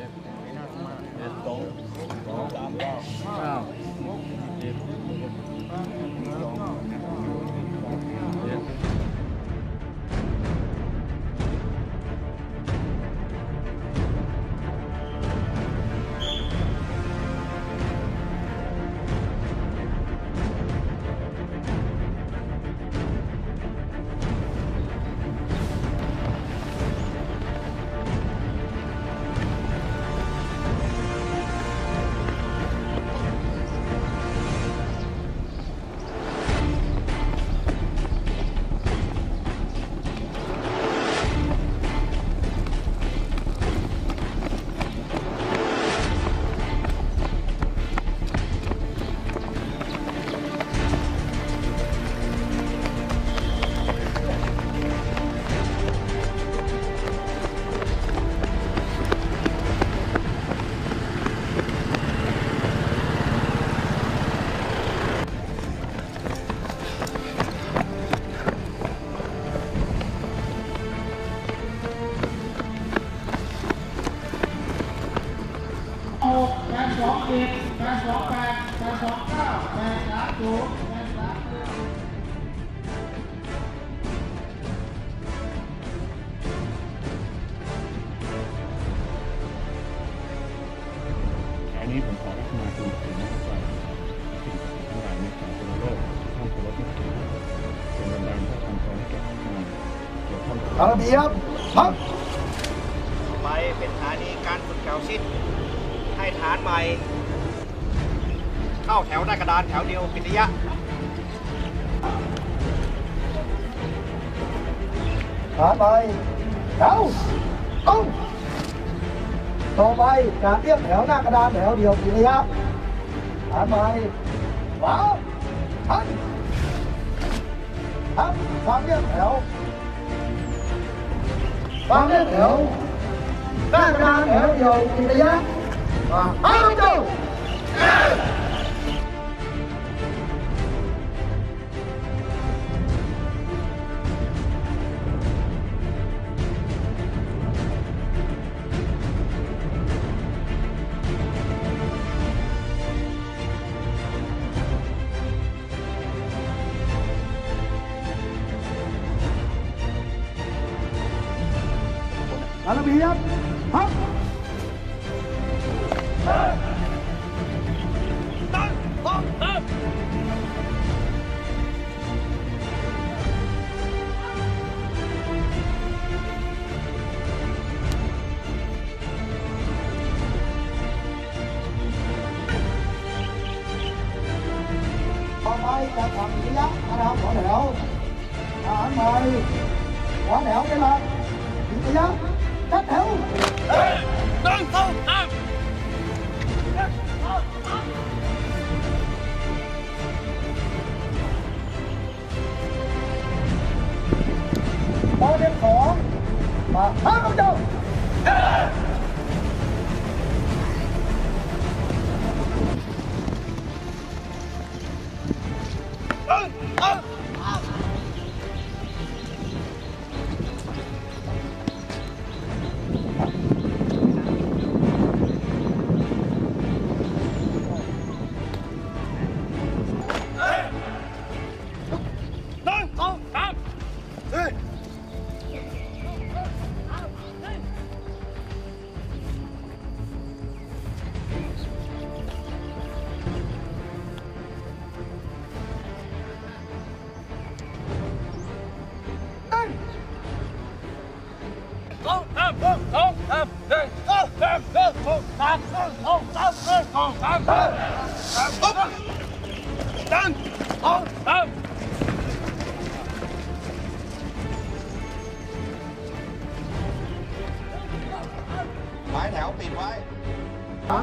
Esto, ระเบียบครับไปเป็นฐานีการฝึกแถวสิ้นให้ฐานใหม่ เข้าแถวหน้ากระดานแถวเดียวปิยะฐานไปแถวต้องต่อไปการเรียกแถวหน้ากระดานแถวเดียวกี่ระยะฐานไปขวาทันครับความเรียกแถว Banget hiểu Các bạn hiểu điều gì ta giác Và hãy đồng là bị hiếp hấp Ông ơi, đặt thằng chỉ dắt, anh không bỏ đẻo À, anh mời, bỏ đẻo cái lên, chỉ dắt จัดแถวหนึ่งสองสามพอเรียนของมาห้ามเจ้า ไม้แถวปิดไว้ฐาน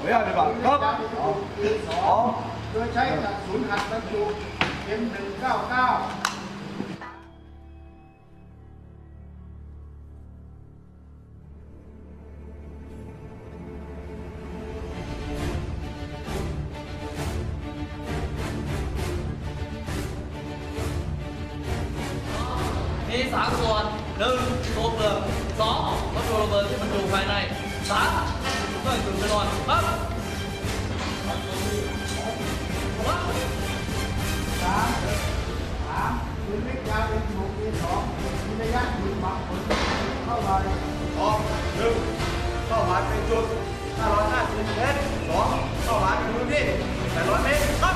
ไม่ได้ดีกว่าครับสองโดยใช้กระสุนหัดบรรจุเอ็มหนึ่งเก้าเก้ามีสามส่วนหนึ่งตัวเปลือกสองวัตถุระเบิดที่มันอยู่ภายในสาม เครื่องจุดชนวนครับสามสามปืนเล็กยาวเป็นหกมีสองมีระยะยิงหมักผลเท่าไหร่สองหนึ่งเข้าหาเป็นจุด550เมตรสองเข้าหาเป็นพื้นที่800เมตรครับ